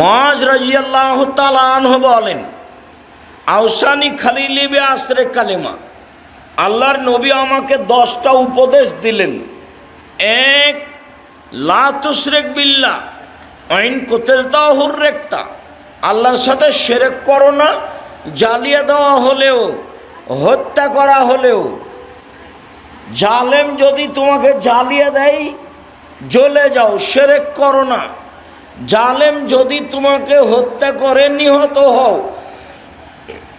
মাজ রাজিয়াল্লাহ তালাহ বলেন, আউসানি খালিলিবে আশ্রে কালেমা, আল্লাহর নবী আমাকে দশটা উপদেশ দিলেন। এক লাতুসরেক বিল্লা আইন কোতেলতা হুররেকতা আল্লাহর সাথে সেরেক করো না, জ্বালিয়ে দেওয়া হলেও, হত্যা করা হলেও। জালেম যদি তোমাকে জ্বালিয়ে দেয়, জ্বলে যাও সেরেক করো না। জালেম যদি তোমাকে হত্যা করে, নিহত হও।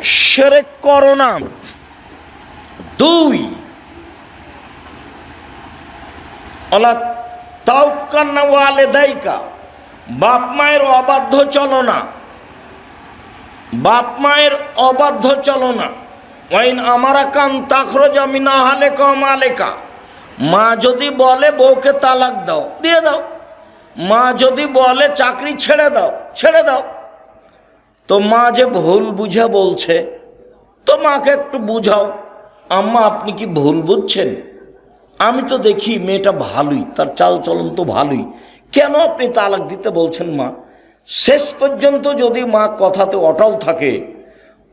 সেরেক করো না। দুই, অলা তাউকান্না ওয়ালে দায়িকা বাপ মায়ের অবাধ্য চলো না। বাপ মায়ের অবাধ্য চলো না। ওয়াইন আমারা কান তাখরজ আমি না হালে কম আলেকা মা যদি বলে, বউকে তালাক দাও, দিয়ে দাও। মা যদি বলে চাকরি ছেড়ে দাও ছেড়ে দাও। তো মা যে ভুল বুঝে বলছে, তো মাকে একটু বুঝাও। আম্মা, আপনি কি ভুল বুঝছেন? আমি তো দেখি মেয়েটা ভালোই, তার চাল চলন তো ভালোই। কেন আপনি তালাক দিতে বলছেন মা? শেষ পর্যন্ত যদি মা কথাতে অটল থাকে,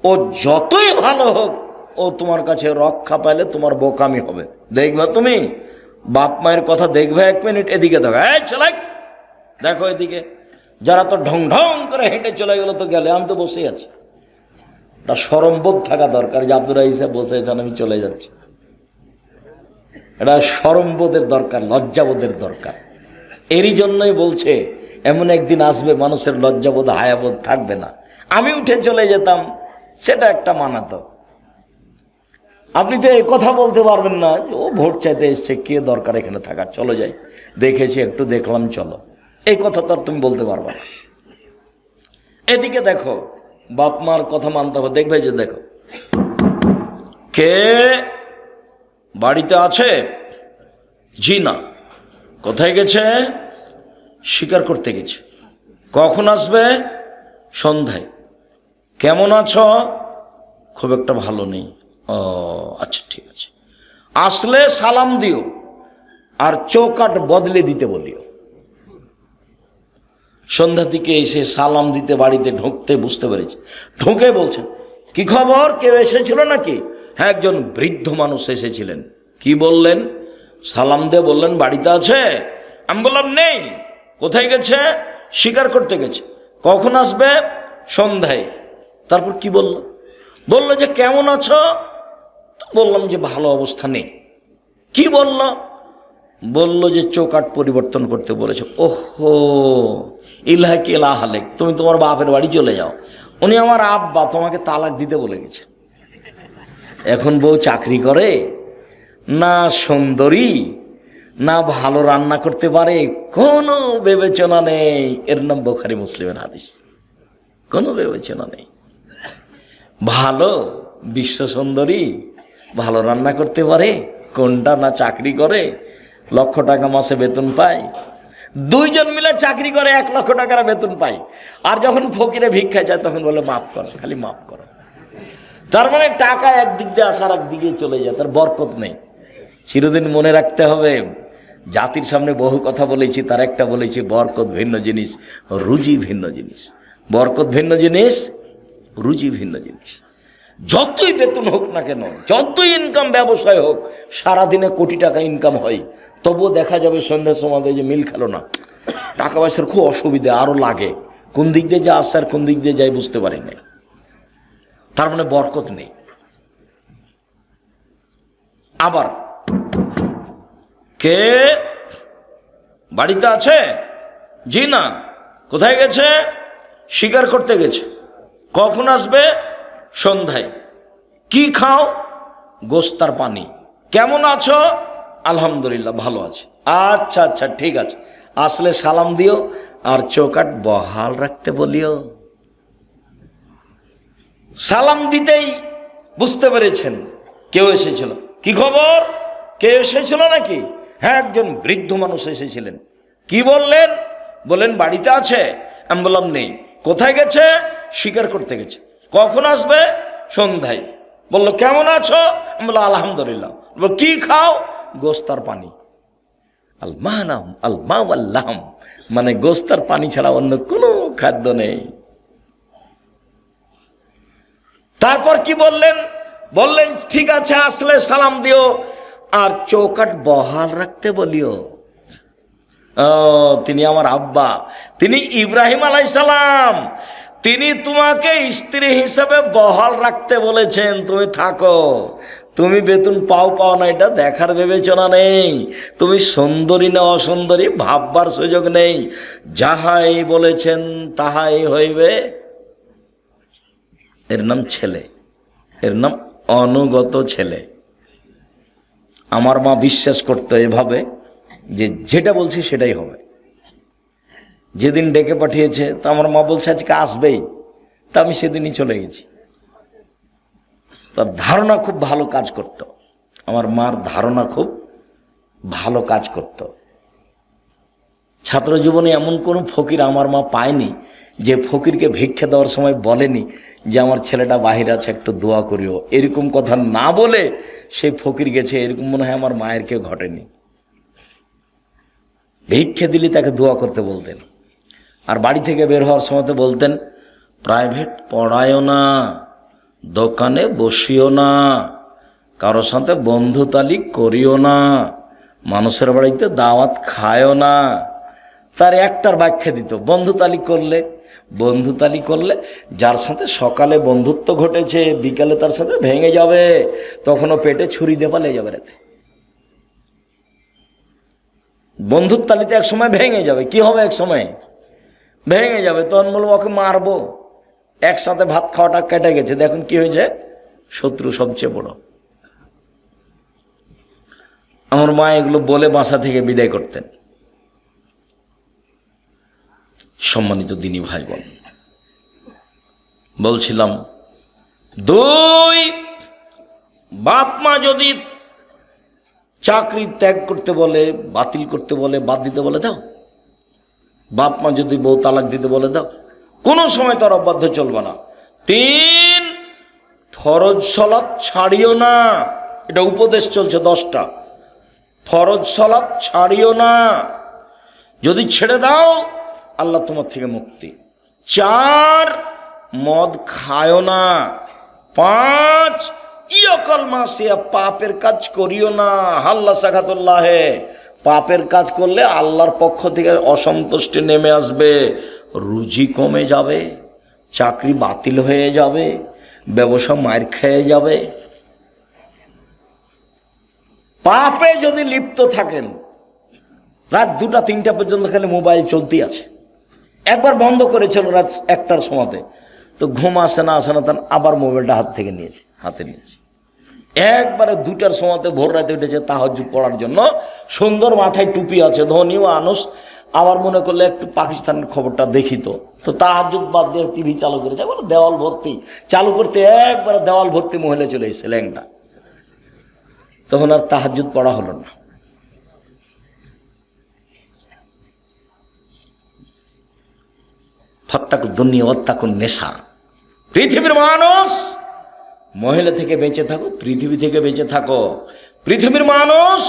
ও যতই ভালো হোক, ও তোমার কাছে রক্ষা পাইলে তোমার বোকামি হবে। দেখবা তুমি? বাপ মায়ের কথা দেখবে এক মিনিট, এদিকে দেখো। এই চলাই দেখো এদিকে, যারা তো ঢং ঢং করে হেঁটে চলে গেল তো গেলে, আমি তো বসে আছি। একটা সরমবোধ থাকা দরকার যে আব্দুল রাহিসা বসে আছেন, আমি চলে যাচ্ছি। এটা সরমবোধের দরকার লজ্জাবোধের দরকার। এরই জন্যই বলছে, এমন একদিন আসবে, মানুষের লজ্জাবোধ হায়াবোধ থাকবে না। আমি উঠে চলে যেতাম, সেটা একটা মানাতো। আপনি তো এই কথা বলতে পারবেন না, ও ভোট চাইতে এসছে, কে দরকার এখানে থাকার? চলো যাই, দেখেছি, একটু দেখলাম, চলো। এই কথা তো আর তুমি বলতে পারবা না। এদিকে দেখো, বাপ মার কথা মানতে হবে। দেখবে যে দেখো, কে বাড়িতে আছে? জি না। কোথায় গেছে? শিকার করতে গেছে। কখন আসবে? সন্ধ্যায়। কেমন আছো? খুব একটা ভালো নেই। ও আচ্ছা ঠিক আছে। আসলে সালাম দিও, আর চৌকাট বদলে দিতে বলিও। সন্ধ্যার দিকে এসে সালাম দিতে, বাড়িতে ঢুকতে বুঝতে পেরেছে। ঢুকে বলছেন, কি খবর? কেউ এসেছিল নাকি? হ্যাঁ একজন বৃদ্ধ মানুষ এসেছিলেন। কি বললেন? সালাম দিয়ে বললেন, বাড়িতে আছে? আমি বললাম, নেই। কোথায় গেছে? শিকার করতে গেছে। কখন আসবে? সন্ধ্যায়। তারপর কি বলল? বলল যে, কেমন আছো? বললাম যে, ভালো অবস্থা নেই। কি বলল? বলল যে চৌকাট পরিবর্তন করতে বলেছে। ওহো! ইলাহাক ইলাহালেক তুমি তোমার বাপের বাড়ি চলে যাও। উনি আমার আব্বা, তোমাকে তালাক দিতে বলে গেছে। এখন বউ চাকরি করে, না সুন্দরী, না ভালো রান্না করতে পারে, কোনো বিবেচনা নেই। এর নাম বোখারি মুসলিমের হাদিস। কোনো বিবেচনা নেই। ভালো, বিশ্ব সুন্দরী, ভালো রান্না করতে পারে, কোনটা না চাকরি করে, লক্ষ টাকা মাসে বেতন পায় দুইজন মিলে চাকরি করে এক লক্ষ টাকার বেতন পায়। আর যখন ফকিরে ভিক্ষা যায়, তখন বলে, মাফ করো, খালি মাফ করো। তার মানে টাকা একদিক দিয়ে আসার একদিকে চলে যায়, তার বরকত নেই। চিরদিন মনে রাখতে হবে, জাতির সামনে বহু কথা বলেছি, তার একটা বলেছি, বরকত ভিন্ন জিনিস, রুজি ভিন্ন জিনিস। বরকত ভিন্ন জিনিস, রুজি ভিন্ন জিনিস। যতই বেতন হোক না কেন, যতই ইনকাম ব্যবসায় হোক, সারাদিনে কোটি টাকা ইনকাম হয়। তবুও দেখা যাবে সন্ধ্যার সময় যে মিল খেলো না। টাকা পয়সার খুব অসুবিধা, আরও লাগে। কোন দিক দিয়ে যা আসছে আর কোন দিক দিয়ে যাই বুঝতে পারি না তার মানে বরকত নেই। আবার, কে? বাড়িতে আছে? জি না। কোথায় গেছে? শিকার করতে গেছে। কখন আসবে? সন্ধ্যায়। কি খাও? গোস্তার পানি। কেমন আছো? আলহামদুলিল্লাহ, ভালো আছে। আচ্ছা আচ্ছা ঠিক আছে। আসলে সালাম দিও, আর চৌকাট বহাল রাখতে বলিও। সালাম দিতেই বুঝতে পেরেছেন কেউ এসেছিল। কি খবর? কে এসেছিল নাকি? হ্যাঁ একজন বৃদ্ধ মানুষ এসেছিলেন। কি বললেন? বললেন, বাড়িতে আছে? আমি বললাম, নেই। কোথায় গেছে? শিকার করতে গেছে। কখন আসবে? সন্ধ্যায়। বলল, কেমন আছো? আমি বলল আলহামদুলিল্লাহ। বলল, কি খাও? গোস্তার পানি। আল মানাম, আল মাম আল্লাহম মানে গোস্তার পানি ছাড়া অন্য কোনো খাদ্য নেই। তারপর কি বললেন? বললেন, ঠিক আছে, আসলে সালাম দিও, আর চৌকাট বহাল রাখতে বলিও। তিনি আমার আব্বা। তিনি ইব্রাহিম আলাই সালাম। তিনি তোমাকে স্ত্রী হিসেবে বহাল রাখতে বলেছেন, তুমি থাকো। তুমি বেতন পাও পাও না, এটা দেখার বিবেচনা নেই। তুমি সুন্দরী না অসুন্দরী, ভাববার সুযোগ নেই। যাহাই বলেছেন, তাহাই হইবে। এর নাম ছেলে। এর নাম অনুগত ছেলে। আমার মা বিশ্বাস করতো এভাবে, যে যেটা বলছি সেটাই হবে। যেদিন ডেকে পাঠিয়েছে, তা আমার মা বলছে, আজকে আসবেই। তা আমি সেদিনই চলে গেছি। তার ধারণা খুব ভালো কাজ করত। আমার মার ধারণা খুব ভালো কাজ করত। ছাত্র জীবনে এমন কোনো ফকির আমার মা পায়নি যে ফকিরকে ভিক্ষা দেওয়ার সময় বলেনি যে আমার ছেলেটা বাহির আছে, একটু দোয়া করিও। এরকম কথা না বলে সেই ফকির গেছে, এরকম মনে হয় আমার মায়ের কেউ ঘটেনি। ভিক্ষে দিলে তাকে দোয়া করতে বলতেন। আর বাড়ি থেকে বের হওয়ার সময় তো বলতেন, প্রাইভেট পড়ায়ও না। দোকানে বসিও না। কারোর সাথে বন্ধুতালি করিও না। মানুষের বাড়িতে দাওয়াত খায়ও না। তার একটার ব্যাখ্যা দিত, বন্ধুতালি করলে বন্ধুতালি করলে যার সাথে সকালে বন্ধুত্ব ঘটেছে, বিকালে তার সাথে ভেঙে যাবে, তখনও পেটে ছুরি দিয়ে পালিয়ে যাবে রাতে। বন্ধুর তালিতে এক সময় ভেঙে যাবে। কি হবে এক সময় ভেঙে যাবে। তখন বলব, ওকে মারবো। একসাথে ভাত খাওয়াটা কেটে গেছে। দেখুন কি হয়েছে। শত্রু সবচেয়ে বড়। আমার মা এগুলো বলে বাসা থেকে বিদায় করতেন। সম্মানিত দিনী ভাই বোন বলছিলাম, দুই, বাপ মা যদি চাকরি ত্যাগ করতে বলে, বাতিল করতে বলে, বাদ দিতে বলে, দাও। বাপ মা যদি বউ তালাক দিতে বলে, দাও। কোনো সময় তার অবাধ্য চলবে না। তিন, ফরজ সলাৎ ছাড়িও না। এটা উপদেশ চলছে দশটা। ফরজ সলাৎ ছাড়িও না। যদি ছেড়ে দাও, আল্লাহ তোমার থেকে মুক্তি। চার, মদ খায়ও না। পাঁচ, ইয়কল মাসিয়া, পাপের কাজ করিও না। হাল্লা সাখাতুল্লাহে। পাপের কাজ করলে আল্লাহর পক্ষ থেকে অসন্তুষ্টি নেমে আসবে। রুজি কমে যাবে, চাকরি বাতিল হয়ে যাবে, ব্যবসা মার খেয়ে যাবে। পাপে যদি লিপ্ত থাকেন, রাত দুটা, তিনটা পর্যন্ত খালি মোবাইল চলতেই আছে। একবার বন্ধ করেছিল রাত একটার সময়তে, তো ঘুম আসে না আসে না তখন আবার মোবাইলটা হাত থেকে নিয়েছে, হাতে নিয়েছে। একবারে দুটার সময়তে ভোর রাতে উঠেছে তাহাজুদ পড়ার জন্য, সুন্দর মাথায় টুপি আছে ধনী ও মানুষ আবার মনে করলে একটু পাকিস্তানের খবরটা দেখি তো। তো তাহাজুদ বাদ দিয়ে টিভি চালু করেছে বলে দেওয়াল ভর্তি। চালু করতে একবারে দেওয়াল ভর্তি মহিলা চলে এসেছে ল্যাংটা। তখন আর তাহাজুদ পড়া হলো না। ফত্তাকু দুনিয়া অত্তাকু নেশা। পৃথিবীর মানুষ মহিলা থেকে বেঁচে থাকো, পৃথিবী থেকে বেঁচে থাকো। পৃথিবীর মানুষ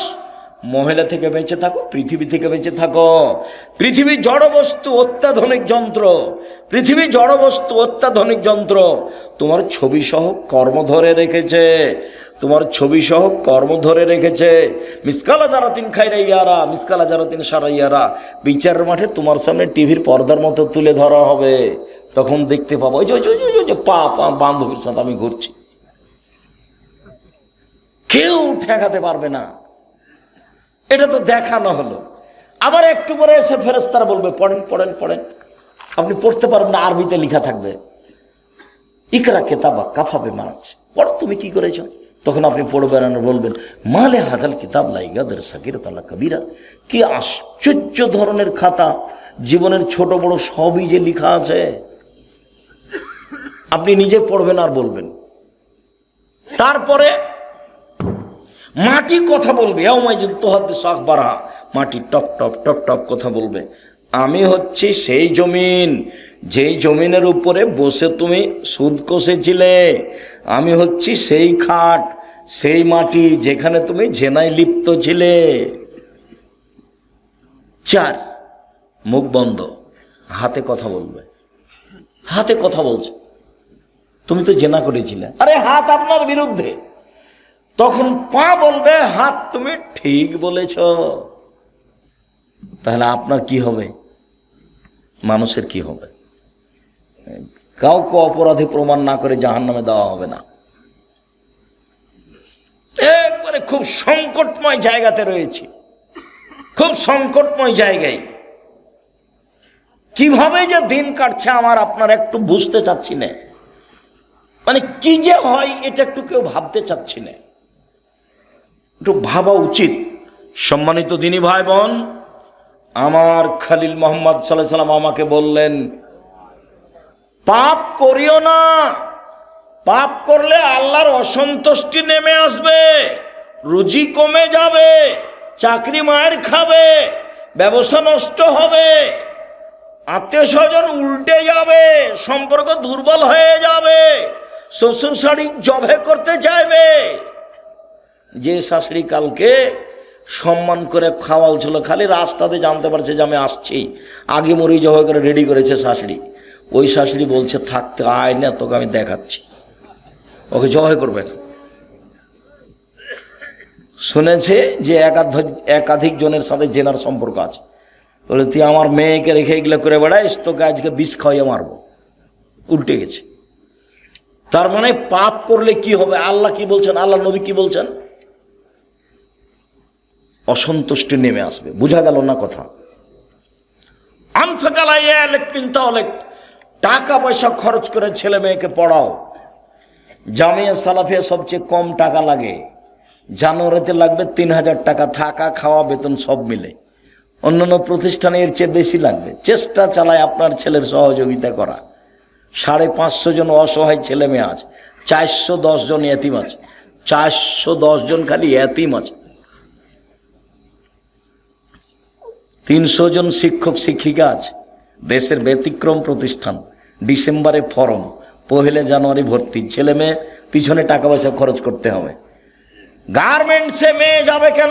মহিলা থেকে বেঁচে থাকো, পৃথিবী থেকে বেঁচে থাকো। পৃথিবী জড় বস্তু, অত্যাধুনিক যন্ত্র। পৃথিবী জড় বস্তু, অত্যাধুনিক যন্ত্র। তোমার ছবি সহ কর্ম ধরে রেখেছে। তোমার ছবি সহ কর্ম ধরে রেখেছে। মিসকালা যারা তিন খাইরা ইয়ারা মিসকালা যারা তিন সারা ইয়ারা বিচারের মাঠে তোমার সামনে টিভির পর্দার মতো তুলে ধরা হবে। তখন দেখতে পাবো ওই যে, পা পা, বান্ধবীর সাথে আমি ঘুরছি। কেউ ঠেকাতে পারবে না। এটা তো দেখানো হলো। আবার একটু পরে এসে ফেরেস্তারা বলবে, পড়েন পড়েন পড়েন। আপনি পড়তে পারবেন না, আরবিতে লেখা থাকবে। ইকরা কেতাবা কাফাবে মারাজ পড়ো, তুমি কি করেছ? তখন আপনি পড়বেন আর বলবেন, মালে হাজাল কিতাব লাইগাদের সাকির তালা কবিরা। কি আশ্চর্য ধরনের খাতা। জীবনের ছোট বড় সবই যে লেখা আছে। আপনি নিজে পড়বেন আর বলবেন। তারপরে মাটি কথা বলবে। বারা মাটি টপ টপ টপ টপ কথা বলবে। আমি হচ্ছি সেই জমিন। যেই জমিনের উপরে বসে তুমি সুদ কষেছিলে, আমি হচ্ছি সেই খাট, সেই মাটি যেখানে তুমি জেনায় লিপ্ত ছিলে। চার, মুখ বন্ধ। হাতে কথা বলবে। হাতে কথা বলছে। তুমি তো জেনা করেছিলে। আরে হাত আপনার বিরুদ্ধে। তখন পা বলবে, হাত তুমি ঠিক বলেছ। তাহলে আপনার কি হবে? মানুষের কি হবে? কাউকে অপরাধী প্রমাণ না করে জাহান নামে দেওয়া হবে না। একবারে খুব সংকটময় জায়গাতে রয়েছি। খুব সংকটময় জায়গায়। কীভাবে যে দিন কাটছে আমার আপনার একটু বুঝতে চাচ্ছি না। মানে কি যে হয়, এটা একটু কেউ ভাবতে চাচ্ছি না। একটু ভাবা উচিত। সম্মানিত দিনী ভাই বোন আমার খালিল মোহাম্মদ সাল্লাহ সাল্লাম আমাকে বললেন, পাপ করিও না। পাপ করলে আল্লাহর অসন্তুষ্টি নেমে আসবে, রুজি কমে যাবে, চাকরি মায়ের খাবে, ব্যবসা নষ্ট হবে আত্মীয় স্বজন উল্টে যাবে, সম্পর্ক দুর্বল হয়ে যাবে শ্বশুর শাড়ি জবে করতে চাইবে যে শাশুড়ি কালকে সম্মান করে খাওয়াল ছিল খালি রাস্তাতে জানতে পারছে যে আমি আসছি। আগে মরি জবে করে রেডি করেছে শাশুড়ি। ওই শাশুড়ি বলছে থাকতে আয় না, তোকে আমি দেখাচ্ছি। ওকে জবাই করবেন। শুনেছে যে একাধিক একাধিক জনের সাথে জেনার সম্পর্ক আছে। বলে, তুই আমার মেয়েকে রেখে এগুলো করে বেড়াইস, তোকে আজকে বিষ খাওয়াইয়ে মারবো। উল্টে গেছে। তার মানে পাপ করলে কি হবে? আল্লাহ কি বলছেন? আল্লাহ নবী কি বলছেন? অসন্তুষ্টি নেমে আসবে। বোঝা গেল না কথা? টাকা পয়সা খরচ করে ছেলে মেয়েকে পড়াও। জামিয়া সালাফিয়া সবচেয়ে কম টাকা লাগে। জানুয়ারিতে লাগবে তিন হাজার টাকা, থাকা, খাওয়া, বেতন সব মিলে। অন্যান্য প্রতিষ্ঠানে এর চেয়ে বেশি লাগবে। চেষ্টা চালায় আপনার ছেলের সহযোগিতা করা। সাড়ে পাঁচশো জন অসহায় ছেলে মেয়ে আছে, চারশো দশ জন এতিম আছে, চারশো দশ জন খালি এতিম আছে। তিনশো জন শিক্ষক, শিক্ষিকা দেশের ব্যতিক্রম প্রতিষ্ঠান। ডিসেম্বরে ফরম, পহেলে জানুয়ারি ভর্তি। ছেলে মেয়ে, পিছনে টাকা পয়সা খরচ করতে হবে। গার্মেন্টসে মেয়ে যাবে কেন?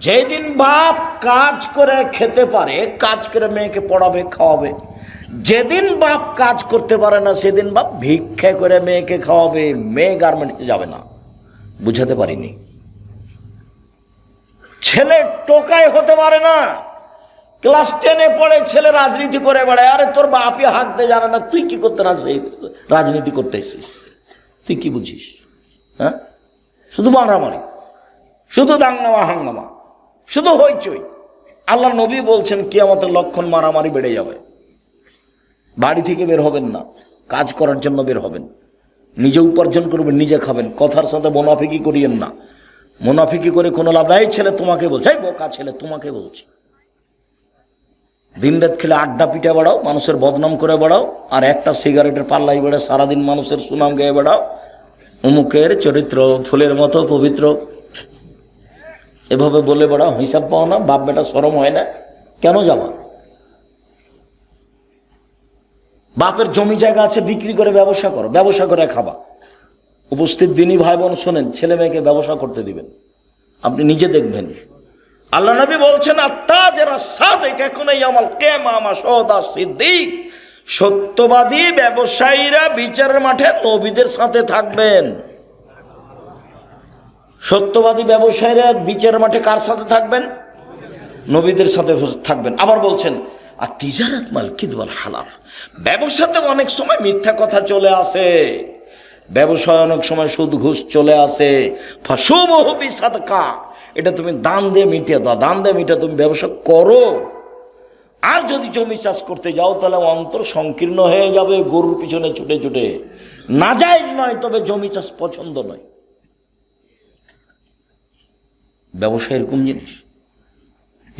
যেদিন বাপ কাজ করে খেতে পারে, কাজ করে মেয়েকে পড়াবে, খাওয়াবে। যেদিন বাপ কাজ করতে পারে না, সেদিন বাপ ভিক্ষা করে মেয়েকে খাওয়াবে। মেয়ে গার্মেন্টসে যাবে না। বুঝাতে পারিনি। ছেলে টোকাই হতে পারে না। ক্লাস টেনে পড়ে ছেলে রাজনীতি করে বেড়ায়। আরে তোর বাপই হাঁকতে জানে না, তুই কি করতে রাজনীতি করতে এসছিস? তুই কি বুঝিস? হ্যাঁ? শুধু মারামারি শুধু দাঙ্গামা, হাঙ্গামা, শুধু হইচই। আল্লাহ নবী বলছেন কি আমাদের লক্ষণ মারামারি বেড়ে যাবে। বাড়ি থেকে বের হবেন না, কাজ করার জন্য বের হবেন। নিজে উপার্জন করবেন, নিজে খাবেন। কথার সাথে মোনাফিকি করিয়েন না। মোনাফিকি করে কোনো লাভ নাই। ছেলে তোমাকে বলছে বোকা ছেলে তোমাকে বলছে। দিন রাত খেলে আড্ডা পিঠে বেড়াও, মানুষের বদনাম করে বেড়াও, আর একটা সিগারেটের পাল্লাই বেড়ে সারাদিন মানুষের সুনাম গেয়ে বেড়াও। অমুকের চরিত্র ফুলের মতো পবিত্র। এভাবে বলে বেড়াও, হিসাব পাও না, বাপ বেটা সরম হয় না। কেন যাওয়া বাপের জমি জায়গা আছে, বিক্রি করে ব্যবসা করো, ব্যবসা করে খাবা। উপস্থিত দিনই ভাই বোন শোনেন, ছেলে মেয়েকে ব্যবসা করতে দিবেন। আপনি নিজে দেখবেন। আল্লাহ নবী বলছেন আত্মা যারা সাদেক এখন এই আমার কেমা আমার সদা সিদ্দিক। সত্যবাদী ব্যবসায়ীরা বিচারের মাঠে নবীদের সাথে থাকবেন। সত্যবাদী ব্যবসায়ীরা বিচারের মাঠে কার সাথে থাকবেন? নবীদের সাথে থাকবেন। আবার বলছেন আর তিজারাত মাল কিদওয়াল হালাল। ব্যবসাতে অনেক সময় মিথ্যা কথা চলে আসে। ব্যবসায় অনেক সময় সুদ ঘুষ চলে আসে। সাদকা। এটা তুমি দান দিয়ে মিটিয়ে দাও। দান দিয়ে মিটিয়ে তুমি ব্যবসা করো। আর যদি জমি চাষ করতে যাও, তাহলে অন্তর সংকীর্ণ হয়ে যাবে, গরুর পিছনে ছুটে ছুটে। না যায় নয়, তবে জমি চাষ পছন্দ নয়। ব্যবসা এরকম জিনিস।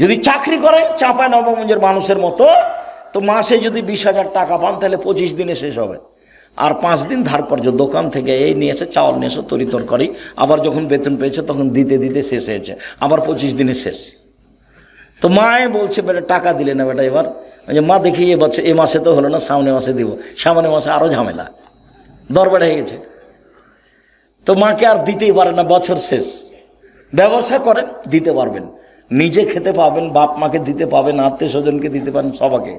যদি চাকরি করেন চাপায় নবগঞ্জের মানুষের মতো, তো মাসে যদি বিশ হাজার টাকা পান, তাহলে পঁচিশ দিনে শেষ হবে। আর পাঁচ দিন ধার কর্য দোকান থেকে এই নিয়ে এসে, চাউল নিয়ে এসে, তরি তরকারি। আবার যখন বেতন পেয়েছে, তখন দিতে দিতে শেষ হয়েছে। আবার পঁচিশ দিনে শেষ। তো মায়ে বলছে, বেটা, টাকা দিলে না বেটা এবার। যে মা, দেখি এ বছর, এ মাসে তো হলো না, সামনে মাসে দিব। সামনে মাসে আরও ঝামেলা। দর বেড়ে গেছে। তো মাকে আর দিতেই পারে না, বছর শেষ। ব্যবসা করেন, দিতে পারবেন। নিজে খেতে পাবেন, বাপ মাকে দিতে পাবেন, আত্মীয় স্বজনকে দিতে পারেন, সবাকে।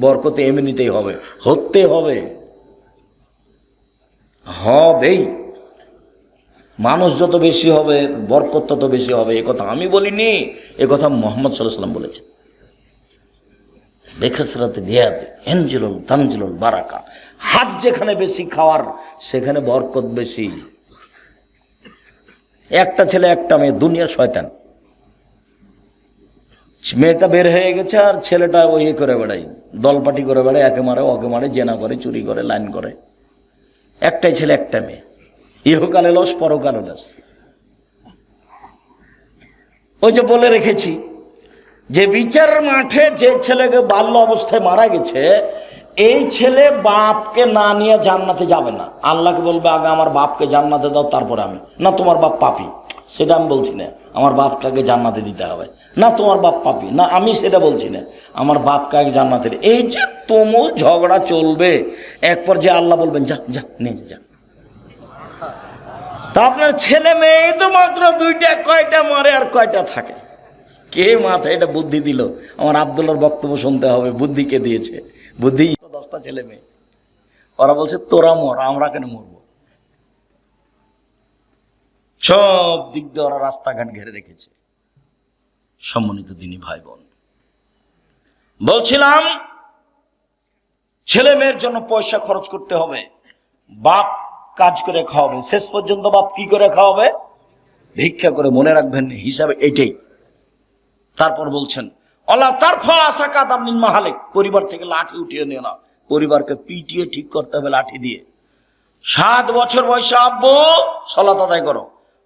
বরকতে এমনিতেই হবে, হতে হবে। হবেই। মানুষ যত বেশি হবে, বরকত তত বেশি হবে, এ কথা আমি বলিনি, এ কথা মোহাম্মদ সাল্লাহ সাল্লাম বলেছেন। বেখসরাতে বিয়াতে এনজিলুল তানজিলুল বারাকা। হাত যেখানে বেশি খাওয়ার, সেখানে বরকত বেশি। একটা ছেলে, একটা মেয়ে, দুনিয়ার শয়তান। মেয়েটা বের হয়ে গেছে আর ছেলেটা ওই করে বেড়াই দলপাটি করে বেড়ায়, একে মারে, ওকে মারে, জেনা করে, চুরি করে, লাইন করে। একটাই ছেলে, একটা মেয়ে। ইহকালে লস, পরকালে লস। ওই যে বলে রেখেছি, যে বিচার মাঠে যে ছেলেকে বাল্য অবস্থায় মারা গেছে, এই ছেলে বাপকে না নিয়ে জান্নাতে যাবে না। আল্লাহকে বলবে, আগে আমার বাপকে জান্নাতে দাও, তারপরে আমি। না, তোমার বাপ পাপি। সেটা আমি বলছি না। আমার বাপ কাকে জান্নাতে দিতে হবে। না তোমার বাপ পাপি না আমি সেটা বলছি না। আমার বাপ কাকে জান্নাতে এই যে তুমুল ঝগড়া চলবে এক পর্যায়ে আল্লাহ বলবেন যা যা যা, যা। তা আপনার ছেলে মেয়ে তো মাত্র দুইটা কয়টা মারে আর কয়টা থাকে? কে মাথায় এটা বুদ্ধি দিল? আমার আবদুল্লার বক্তব্য শুনতে হবে। বুদ্ধি কে দিয়েছে? বুদ্ধি দশটা ছেলে মেয়ে। ওরা বলছে তোরা মর আমরা কেন মরব? সব দিক দিয়ে ওরা রাস্তাঘাট ঘেরে রেখেছে। সম্মানিত দিনী ভাই বোন বলছিলাম, ছেলে মেয়ের জন্য পয়সা খরচ করতে হবে। বাপ কাজ করে খাওয়াবে, শেষ পর্যন্ত বাপ কি করে খাওয়াবে? ভিক্ষা করে মনে রাখবেন, হিসাবে এটাই। তারপর বলছেন অলা তার আশা কাদাম নিন মাহালেক। পরিবার থেকে লাঠি উঠিয়ে নিও না। পরিবারকে পিটিয়ে ঠিক করতে হবে লাঠি দিয়ে। সাত বছর বয়সে আব্বু সলাত আদায় করো।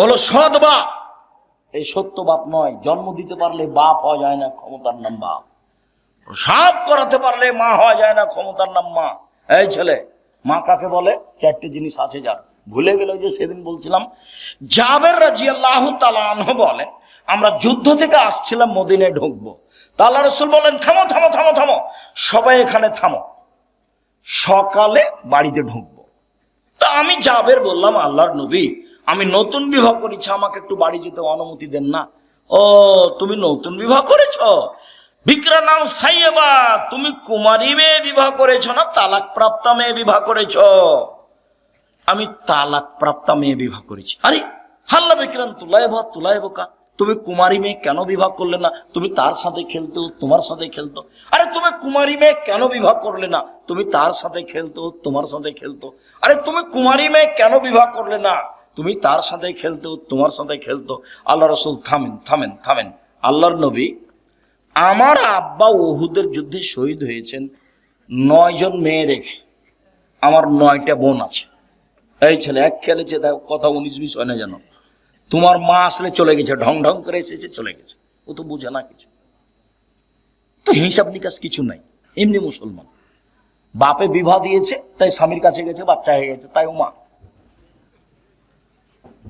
হলো সৎ বাপ। এই সত্য বাপ নয়, জন্ম দিতে পারলে বাপ হওয়া যায় না, ক্ষমতার নাম বাপ। প্রসাব করাতে পারলে মা হওয়া যায় না, ক্ষমতার নাম মা। এই ছেলে, মা কাকে বলে? চারটে জিনিস আছে যার। ভুলে গেল যে সেদিন বলছিলাম, জাবের রাজি আল্লাহ তালাহ বলে, আমরা যুদ্ধ থেকে আসছিলাম, মদিনায় ঢুকবো। তা আল্লাহ রসুল বলেন, থামো থামো থামো থামো। সবাই এখানে থামো। সকালে বাড়িতে ঢুকবো। তা আমি জাবের বললাম, আল্লাহর নবী আমি নতুন বিবাহ করেছি, আমাকে একটু বাড়ি যেতে অনুমতি দেন না। ও, তুমি নতুন বিবাহ করেছ? বিক্রা নাম সাইয়েবা, তুমি কুমারী মেয়ে বিবাহ করেছ না তালাক প্রাপ্তা মেয়ে বিবাহ করেছ? আমি তালাক প্রাপ্তা মেয়ে বিবাহ করেছি। আরে, হাল্লা বিক্রান তুলাই ভা তুলাই বোকা তুমি কুমারী মেয়ে কেন বিবাহ করলে না? তুমি তার সাথে খেলতো, তোমার সাথে খেলতো? আরে, তুমি কুমারী মেয়ে কেন বিবাহ করলে না? তুমি তার সাথে খেলতো, তোমার সাথে খেলতো? আরে, তুমি কুমারী মেয়ে কেন বিবাহ করলে না? তুমি তার সাথে খেলতো তোমার সাথে খেলতো। আল্লাহ রসুল থামেন থামেন থামেন। আল্লাহর নবী আমার আব্বা ওহুদের যুদ্ধে শহীদ হয়েছেন নয় জন মেয়ে রেখে। আমার নয়টা বোন আছে। এই ছেলে, এক খেলেছে দেখো কথা উনিশ বিশ হয় না যেন। তোমার মা আসলে চলে গেছে, ঢং ঢং করে এসেছে, চলে গেছে। ও তো বুঝে না কিছু। তো হিসাব নিকাশ কিছু নাই। এমনি মুসলমান। বাপে বিবাহ দিয়েছে, তাই স্বামীর কাছে গেছে, বাচ্চা হয়ে গেছে, তাই ও মা।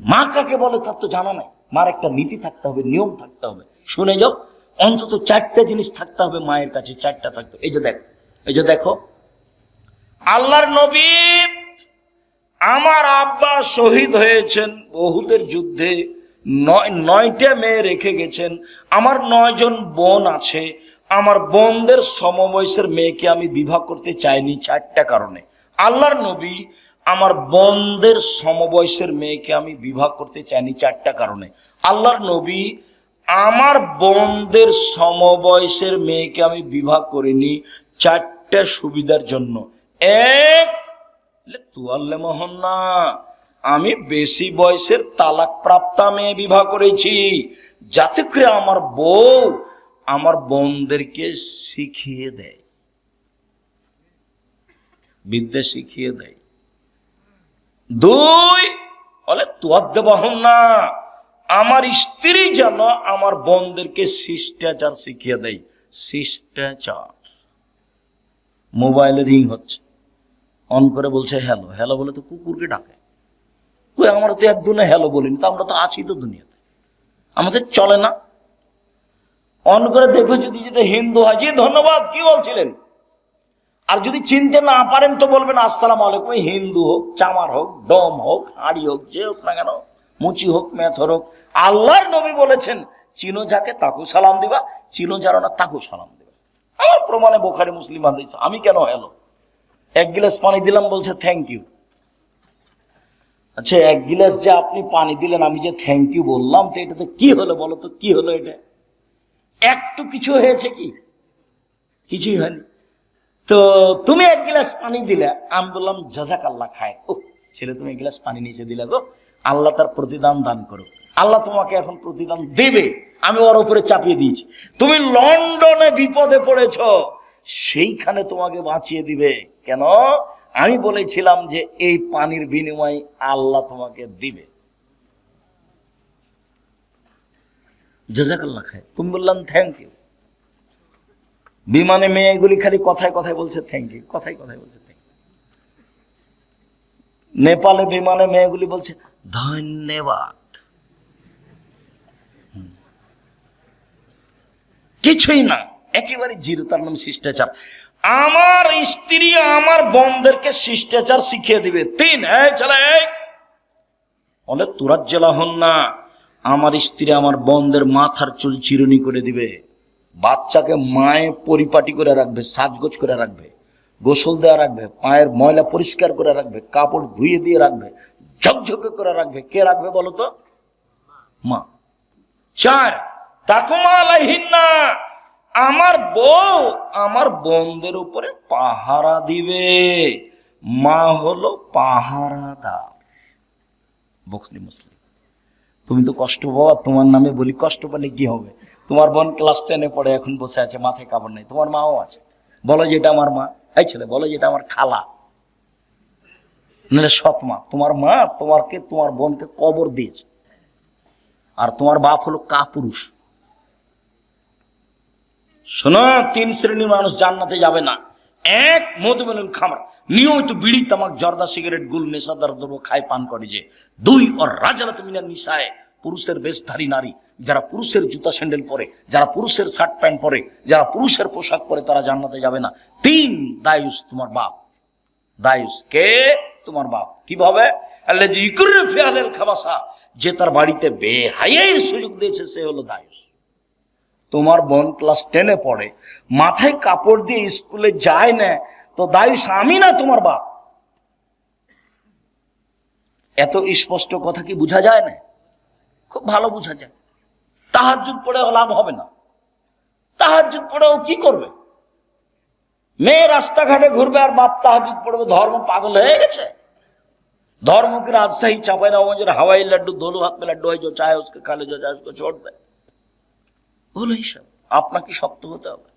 মা কাকে বলে তার তো জানা নাই। মার একটা নীতি থাকতে হবে, নিয়ম থাকতে হবে। শুনে যাও, অন্তত চারটে জিনিস থাকতে হবে মায়ের কাছে, চারটা থাকতে এই যে দেখো, এই যে দেখো, আল্লাহর নবী আমার আব্বা শহীদ হয়েছেন বহুদের যুদ্ধে, নয়, নয়টা মেয়ে রেখে গেছেন। আমার নয়জন বোন আছে। আমার বোনদের সমবয়সের মেয়েকে আমি বিবাহ করতে চাইনি চারটা কারণে। আল্লাহর নবী আমার বোনদের সমবয়সের মেয়েকে আমি বিবাহ করতে চাইনি চারটা কারণে। আল্লাহর নবী আমার বোনদের সমবয়সের মেয়েকে আমি বিবাহ করিনি চারটা সুবিধার জন্য। এক তুয়াল্লে আমি বেশি বয়সের তালাক প্রাপ্তা মেয়ে বিবাহ করেছি। যাতে করে আমার বউ আমার বোনদেরকে শিখিয়ে দেয়। বিদ্যা শিখিয়ে দেয়। দুই, বলে তুয়াদ্দবাহন না। আমার স্ত্রী যেন আমার বোনদেরকে শিষ্টাচার শিখিয়ে দেয়। শিষ্টাচার। মোবাইলে রিং হচ্ছে। অন করে বলছে, হ্যালো হ্যালো বলে তো কুকুরকে ডাকে। ওই আমরা তো একদিনে হ্যালো বলিনি, তো আমরা তো আছি তো দুনিয়াতে। আমাদের চলে না। অন করে দেখবে যদি যেটা হিন্দু হয় জি ধন্যবাদ, কি বলছিলেন? আর যদি চিনতে না পারেন তো বলবেন, আসসালাম আলাইকুম হিন্দু হোক, চামার হোক, ডম হোক, হাড়ি হোক, যে হোক না কেন, মুচি হোক, মেথর হোক, আল্লাহর নবী বলেছেন, চিনো যাকে তাকু সালাম দিবা, চিনো যারা না তাকু সালাম দিবা। আমার প্রমাণে বোখারি, মুসলিম হাদিস, আমি কেন হ্যালো এক গিলাস পানি দিলাম, বলছে থ্যাংক ইউ আচ্ছা এক গিলাস যে আপনি পানি দিলেন, আমি যে থ্যাংক ইউ বললাম, তো এটাতে কি হলো বলো তো, কি হলো এটা? একটু কিছু হয়েছে কি? কিছুই হয়নি। তো তুমি এক গিলাস পানি দিলে, আমি বললাম জাজাক আল্লাহ খায় ও ছেলে, তুমি এক গিলাস পানি নিচে দিলে গো। আল্লাহ তার প্রতিদান দান করো আল্লাহ তোমাকে এখন প্রতিদান দেবে। আমি ওর উপরে চাপিয়ে দিয়েছি। তুমি লন্ডনে বিপদে পড়েছ, সেইখানে তোমাকে বাঁচিয়ে দিবে। কেন? আমি বলেছিলাম যে এই পানির বিনিময়ে আল্লাহ তোমাকে দিবে। জাজাকাল্লাহ খায় তুমি বললাম থ্যাংক ইউ বিমানে মেয়েগুলি খালি কথায় কথায় বলছে থ্যাংক ইউ কথায় কথায় বলছে থ্যাংক ইউ নেপালে বিমানে মেয়েগুলি বলছে, ধন্যবাদ. কিছুই না, একেবারে জিরো তার নাম শিষ্টাচার। আমার স্ত্রী আমার বন্ধেরকে শিষ্টাচার শিখিয়ে দিবে। তিন, এই চলে এই। বলে তুরাজ জেলা হন না, আমার স্ত্রী আমার বন্ধের মাথার চুল চিরুনি করে দিবে। বাচ্চাকে মায়ে পরিপাটি করে রাখবে, সাজগোজ করে রাখবে, গোসল দেওয়া রাখবে, পায়ের ময়লা পরিষ্কার করে রাখবে, কাপড় ধুয়ে দিয়ে রাখবে, ঝকঝকে করে রাখবে। কে রাখবে বলো তো? মা। চার, তাকুমা আমার বউ আমার বোনদের উপরে পাহারা দিবে। মা হলো পাহারাদার। বখরি মুসলিম। তুমি তো কষ্ট পাওয়া তোমার নামে বলি কষ্ট পেলে কি হবে? তোমার বোন ক্লাস টেনে পড়ে, এখন বসে আছে, মাথায় কাপড় নেই। তোমার মাও আছে। বলো যে এটা আমার মা। এই ছেলে, বলো যে এটা আমার খালা। নাহলে সৎ মা। তোমার মা তোমারকে, তোমার বোনকে কবর দিয়েছে। আর তোমার বাপ হলো কাপুরুষ। শোনো, তিন শ্রেণির মানুষ জান্নাতে যাবে না। এক মধুমেনুল খামার। নিয়মিত বিড়ি, তামাক, জর্দা, সিগারেট, গুল, নেশাদার দ্রব্য খায়, পান করে যে। দুই, ওর রাজালাত মিনার নিশায় পুরুষের বেশধারী নারী, যারা পুরুষের জুতা স্যান্ডেল পরে, যারা পুরুষের শার্ট প্যান্ট পরে, যারা পুরুষের পোশাক পরে তারা জান্নাতে যাবে না। তিন, দায়ুস তোমার বাপ। দায়ুস কে? তোমার বাপ। কীভাবে? খাবাসা। যে তার বাড়িতে বেহাইয়ের সুযোগ দিয়েছে, সে হলো দায়ুস। তোমার বোন ক্লাস টেনে পড়ে, মাথায় কাপড় দিয়ে স্কুলে যায় না, তো দায়ুস আমি না তোমার বাপ? এত স্পষ্ট কথা কি বোঝা যায় না? খুব ভালো বোঝা যায় তাহাজুদ পড়েও লাভ হবে না তাহাজুদ পড়েও কি করবে মেয়ে রাস্তাঘাটে ঘুরবে আর বাপ তাহাজুদ পড়বে ধর্ম পাগল হয়ে গেছে धर्म की राजशाही चापे ना मुझे हवाई लड्डू दोनों हाथ में लड्डू है जो चाहे उसके खा ले जो चाहे उसको छोड़ दे বলো হিসাব আপনাকে শক্ত হতে হবে